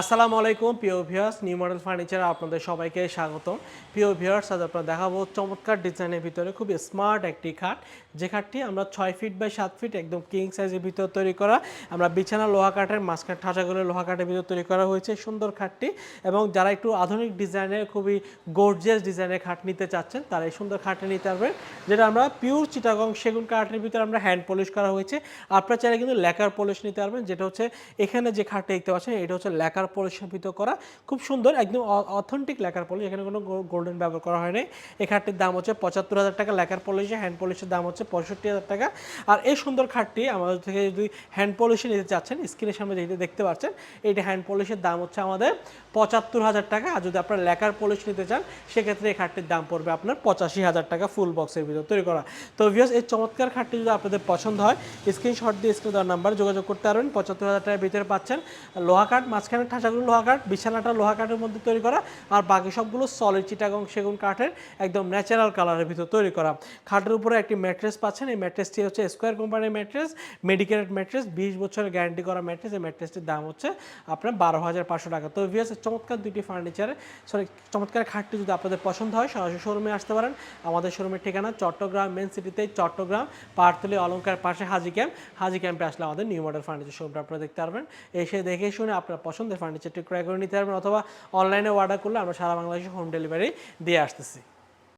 আসসালামু আলাইকুম, প্রিয় ভিউয়ার্স নিউ মডেল ফার্নিচার আপনাদের সবাইকে স্বাগতম। প্রিয় ভিউয়ার্স আজ আপনারা দেখাবো চমৎকার ডিজাইনের ভিতরে খুব স্মার্ট একটি খাট। যে খাটটি আমরা ছয় ফিট বাই সাত ফিট একদম কিং সাইজের ভিতর তৈরি করা, আমরা বিছানা লোহা কাঠের মাঝখানে ঠাঁচাগুলো লোহা কাঠের ভিতর তৈরি করা হয়েছে সুন্দর খাটটি। এবং যারা একটু আধুনিক ডিজাইনের, খুবই গর্জিয়াস ডিজাইনের খাট নিতে চাচ্ছেন, তারা এই সুন্দর খাটটি নিতে পারবেন, যেটা আমরা পিওর চিটাগং সেগুন কাঠের ভিতরে আমরা হ্যান্ড পলিশ করা হয়েছে। আপনারা চাইলে কিন্তু লেকার পলিশ নিতে পারবেন, যেটা হচ্ছে এখানে যে খাটটা দেখতে পাচ্ছেন, এটা হচ্ছে লেকার পলিশের ভিতর করা। খুব সুন্দর, একদম অথেন্টিক লেকার পলিশ এখানে কোনো গোল্ডেন ব্যবহার করা হয়নি। এই দাম হচ্ছে পঁচাত্তর হাজার টাকা। লেকার পলিশে হ্যান্ড পলিশের দাম হচ্ছে পঁয়ষট্টি হাজার টাকা। আর এই সুন্দর খাটটি আমাদের থেকে যদি হ্যান্ড পলিশে নিতে চাচ্ছেন স্ক্রিনের সামনে যেটি দেখতে পাচ্ছেন, এইটা হ্যান্ড পলিশের দাম হচ্ছে আমাদের পঁচাত্তর হাজার টাকা। আর যদি আপনার লেকার পলিশ নিতে চান, সেক্ষেত্রে এই খাটটির দাম পড়বে আপনার পঁচাশি হাজার টাকা ফুল বক্সের ভিতর তৈরি করা। তো ভিউস এই চমৎকার খাটটি যদি আপনাদের পছন্দ হয় স্ক্রিনশট দিয়ে স্ক্রিন দেওয়ার নাম্বারে যোগাযোগ করতে পারবেন। পঁচাত্তর হাজার টাকার ভিতরে পাচ্ছেন লোহা কাঠ, মাঝখানে ঠাসাগুলো লোহা কাঠ বিছানাটা লোহা কাঠের মধ্যে তৈরি করা আর বাকি সবগুলো সলিড চিটাগং সেগুন কাঠের একদম ন্যাচারাল কালারের ভিতর তৈরি করা। খাটের উপরে একটি ম্যাট্রেস পাচ্ছেন, এই ম্যাট্রেসটি হচ্ছে স্কোয়ার কোম্পানির ম্যাট্রেস মেডিকেলের ম্যাট্রেস বিশ বছরের গ্যারান্টি করা ম্যাট্রেস এই ম্যাট্রেসটির দাম হচ্ছে আপনার বারো হাজার পাঁচশো টাকা। তো ভিএস চমৎকার দুটি ফার্নিচারে সরি চমৎকার খাটটি যদি আপনাদের পছন্দ হয়, সরাসরি শোরুমে আসতে পারেন। আমাদের শোরুমের ঠিকানা চট্টগ্রাম মেন সিটিতে চট্টগ্রাম পাহাড়তলি অলঙ্কার পাশে হাজি ক্যাম্প হাজি ক্যাম্পে আসলে আমাদের নিউ মডেল ফার্নিচার শোরুমটা আপনারা দেখতে পারবেন। এসে দেখে শুনে আপনার পছন্দের ফার্নিচারটি ক্রয় করে নিতে পারবেন অথবা অনলাইনে অর্ডার করলে আমরা সারা বাংলাদেশে হোম ডেলিভারি দিয়ে আসতেছি।